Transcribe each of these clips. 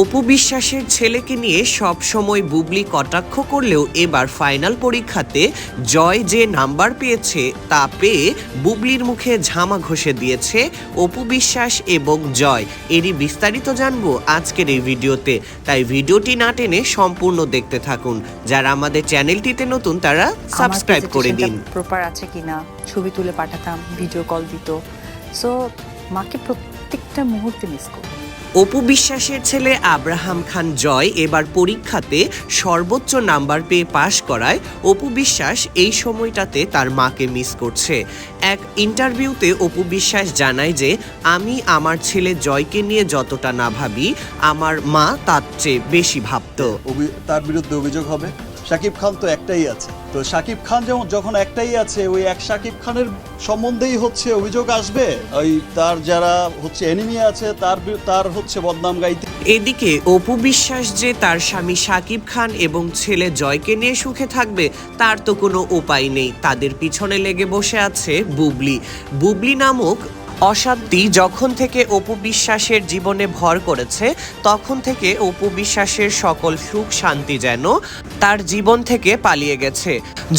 অপু বিশ্বাসের ছেলেকে নিয়ে সব সময় বুবলি কটাক্ষ করলেও এবার ফাইনাল পরীক্ষাতে জয় যে নাম্বার পেয়েছে তা পেয়ে বুবলির মুখে ঝামা ঘষে দিয়েছে অপু বিশ্বাস এবং জয়। এরই বিস্তারিত জানব আজকের এই ভিডিওতে। তাই ভিডিওটি না টেনে সম্পূর্ণ দেখতে থাকুন। যারা আমাদের চ্যানেলটিতে নতুন তারা সাবস্ক্রাইব করে দিন। প্রপার আছে কিনা? ছবি তুলে পাঠাতাম ভিডিও কল দিত। সো মাকে প্রত্যেকটা মুহূর্তে মিস করি অপু বিশ্বাসের ছেলে আব্রাহাম খান জয় এবার পরীক্ষাতে সর্বোচ্চ নাম্বার পেয়ে পাশ করায় অপু বিশ্বাস এই সময়টাতে তার মাকে মিস করছে। এক ইন্টারভিউতে অপু বিশ্বাস জানায় যে আমি আমার ছেলে জয়কে নিয়ে যতটা না ভাবি আমার মা তার চেয়ে বেশি ভাবতো। তার বিরুদ্ধে অভিযোগ হবে। শাকিব খান তো একটাই আছে। তো শাকিব খান যেমন যখন একটাই আছে, ওই এক শাকিব খানের সম্বন্ধেই হচ্ছে অভিযোগ আসবে। ওই তার যারা হচ্ছে এনিমি আছে, তার তার হচ্ছে বদনাম গাইতে। এদিকে অপু বিশ্বাস যে তার স্বামী সাকিব খান এবং ছেলে জয়কে নিয়ে সুখে থাকবে, তার তো কোনো উপায় নেই। তাদের পিছনে লেগে বসে আছে বুবলি। বুবলি নামক অশান্তি যখন থেকে অপু বিশ্বাসের জীবনে ভর করেছে, তখন থেকে অপু বিশ্বাসের সকল সুখ শান্তি যেন তার জীবন থেকে পালিয়ে গেছে।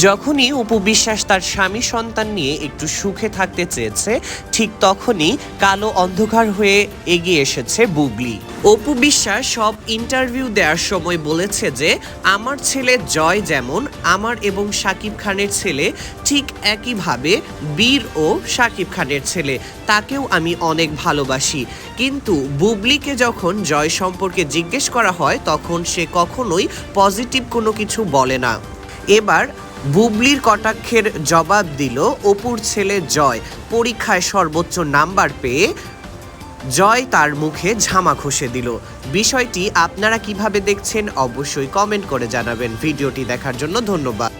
যখনই অপু বিশ্বাস তার স্বামী সন্তান নিয়ে একটু সুখে থাকতে চেয়েছে, ঠিক তখনই কালো অন্ধকার হয়ে এগিয়ে এসেছে বুবলি। অপু বিশ্বাস সব ইন্টারভিউ দেওয়ার সময় বলেছে যে, আমার ছেলে জয় যেমন, আমার এবং সাকিব খানের ছেলে ঠিক একইভাবে বীর ও সাকিব খানের ছেলে। তাকেও আমি অনেক ভালোবাসি। কিন্তু বুবলিকে যখন জয় সম্পর্কে জিজ্ঞেস করা হয়, তখন সে কখনোই পজিটিভ কোনো কিছু বলে না। এবার বুবলির কটাক্ষের জবাব দিল, অপুর ছেলে জয়। পরীক্ষায় সর্বোচ্চ নাম্বার পেয়ে জয় তার মুখে ঝামা ঘষে দিল। বিষয়টি আপনারা কীভাবে দেখছেন অবশ্যই কমেন্ট করে জানাবেন। ভিডিওটি দেখার জন্য ধন্যবাদ।